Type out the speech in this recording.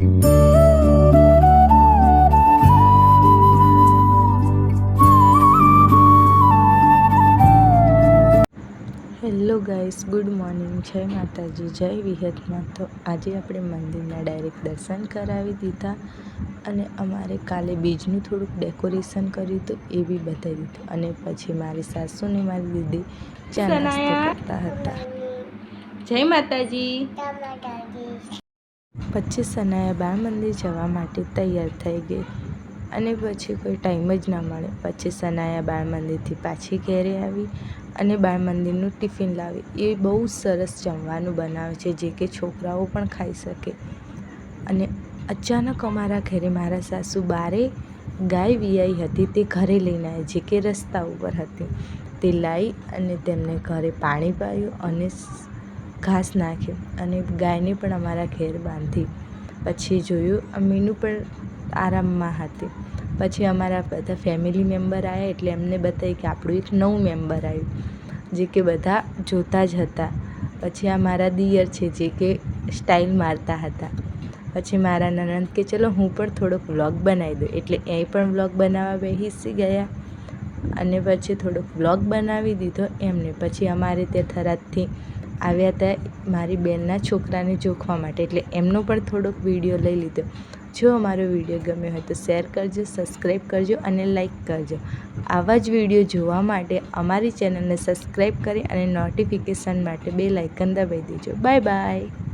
Hello guys good morning. જય માતાજી જય વિહતમાં તો આજે આપણે મંદિરના ડાયરેક્ટ દર્શન કરાવી દીધા અને અમારે કાલે બીજનું થોડુંક ડેકોરેશન કર્યું હતું એ બી બતાવી દીધું. અને પછી મારી સાસુને મારી દીદી ચા નાસ્તો કરતા હતા. જય માતાજી. પછી સનાયા બાળ મંદિર જવા માટે તૈયાર થઈ ગઈ. અને પછી કોઈ ટાઈમ જ ના મળે. પછી સનાયા બાળ મંદિરથી પાછી ઘેરે આવી અને બાળ મંદિરનું ટિફિન લાવી. એ બહુ સરસ જમવાનું બનાવે છે, જે કે છોકરાઓ પણ ખાઈ શકે. અને અચાનક અમારા ઘરે મારા સાસુ બારે ગાય વિયાઈ હતી તે ઘરે લઈને આવી, જે કે રસ્તા ઉપર હતી. તે લાવી અને તેમને ઘરે પાણી પાયું અને ઘાસ નાખ્યું અને ગાયને પણ અમારા ઘેર બાંધી. પછી જોયું મીનુ પણ આરામમાં હતી. પછી અમારા બધા ફેમિલી મેમ્બર આવ્યા એટલે એમને બતાવી કે આપણું એક નવું મેમ્બર આવ્યું, જે કે બધા જોતા જ હતા. પછી આ મારા દિયર છે, જે કે સ્ટાઇલ મારતા હતા. પછી મારા નણંદ કે, ચલો, હું પણ થોડોક વ્લોગ બનાવી દઉં. એટલે એ પણ વ્લોગ બનાવવા બેસી ગયા અને પછી થોડોક વ્લોગ બનાવી દીધો એમને. પછી અમારે તે થરાદથી આવ્યા હતા મારી બેનના છોકરાને જોખવા માટે. એટલે એમનો પણ થોડોક વીડિયો લઈ લીધો. જો અમારો વીડિયો ગમ્યો હોય તો શેર કરજો સબસ્ક્રાઈબ કરજો અને લાઈક કરજો. આવા જ વીડિયો જોવા માટે અમારી ચેનલને સબસ્ક્રાઈબ કરી અને નોટિફિકેશન માટે બે લાઇકન દબાવી દેજો. Bye bye.